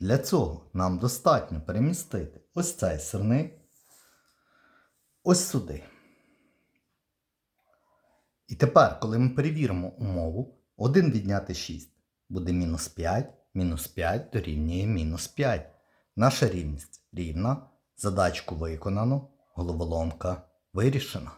Для цього нам достатньо перемістити ось цей сирник ось сюди. І тепер, коли ми перевіримо умову, 1 відняти 6 буде мінус 5, мінус 5 дорівнює мінус 5. Наша рівність рівна, задачку виконано, головоломка вирішена.